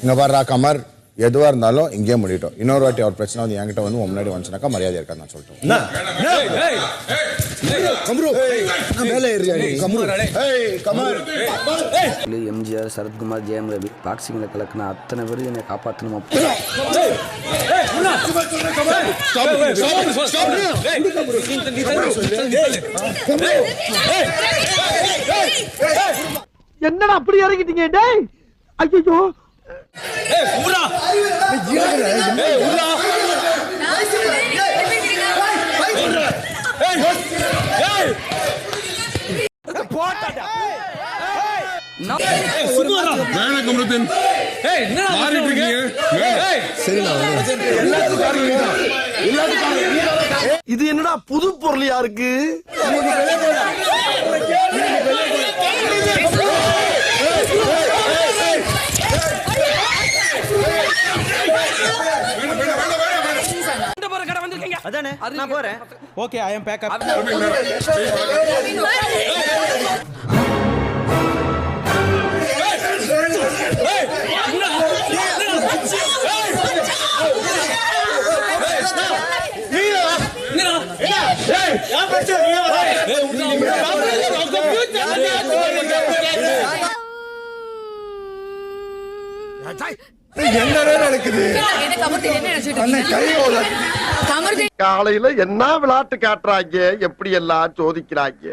இங்க வர்றா கமர் எதுவா இருந்தாலும் இங்கேயே முடியட்டும் இன்னொரு வாட்டி அவர் பிரச்சனை வந்து என்கிட்ட வந்து உன் முன்னாடி வந்துச்சுனாக்கா மரியாதை இருக்காது நான் சொல்லிட்டேன் எம்ஜிஆர் சரத்குமார் ஜெயம் ரவி பாக்ஸிங்கில் கலக்கின அத்தனை பேர் என்னை காப்பாற்றணுமா என்னடா அப்படி இறங்கிட்டீங்க டேய் ஐயோ இது என்னடா புது பொருளியா இருக்கு அதானே? நான் போறேன். ஓகே ஐ எம் பேக்கப் கையோட கமர்த்தி காலையில என்ன விளையாட்டு காட்டுறாங்க? எப்படி எல்லாம் சோதிக்கிறாங்க?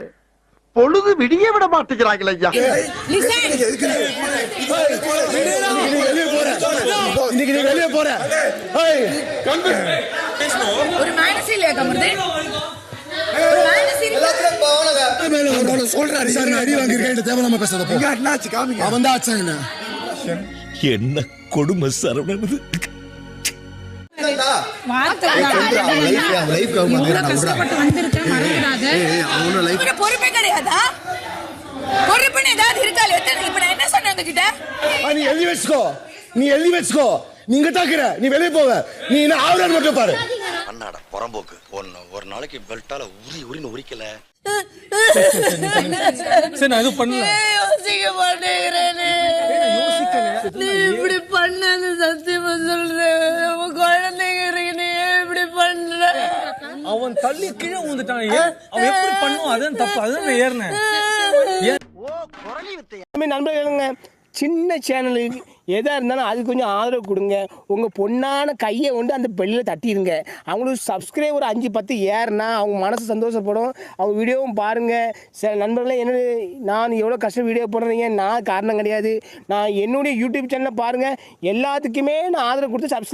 பொழுது விடிய விட மாட்டேங்கிறாங்களே ஐயா. listen. இன்னைக்கு நீ வெளியே போற. ஒரு மேனஸ் இல்லையா ஆளு சொல்றாரு. சார் அடி வாங்கியிருக்கேன். தேவையில்லாம பேசாத போ. அண்ணாச்சு காமிங்க. அவன் தான் ஆச்சாங்க என்ன? கொடுமை சரவணன் பொறுப்பே கிடையாதா? பொறுப்புன்னு ஏதாவது இருக்காது எத்தனை இப்ப நான் என்ன சொன்னேன் உங்ககிட்ட? நீ எழுதி வச்சுக்கோ. நீ எழுதி வச்சுக்கோ. நீங்க தாக்குற. நீ வெளியே போவ நீ என்ன ஆவரன் மட்டும் பாரு. அண்ணாடா புறம்போக்கு. ஒன்னு ஒரு நாளைக்கு பெல்ட்டால உரி உரின்னு உரிக்கல. சரி நான் எதுவும் பண்ணல. அவன் தள்ளி கீழே விழுந்துட்டான் ஏன்? அவன் எப்படி பண்ணுவான்? அதுதான் தப்பு. அதுதான் நான் ஏறினேன். நண்பர்களுங்க சின்ன சேனலுக்கு எதாக இருந்தாலும் அது கொஞ்சம் ஆதரவு கொடுங்க. உங்கள் பொண்ணான கையை கொண்டு அந்த பெல்லில் தட்டிடுங்க. அவங்களுக்கு சப்ஸ்கிரைபர் அஞ்சு பத்து ஏறுனா அவங்க மனசு சந்தோஷப்படும். அவங்க வீடியோவும் பாருங்கள் சில நண்பர்களே என்ன நான் எவ்வளோ கஷ்டம் வீடியோ போடுறீங்க? நான் காரணம் கிடையாது. நான் என்னுடைய யூடியூப் சேனலை பாருங்கள் எல்லாத்துக்குமே நான் ஆதரவு கொடுத்து சப்ஸ்கிரைப்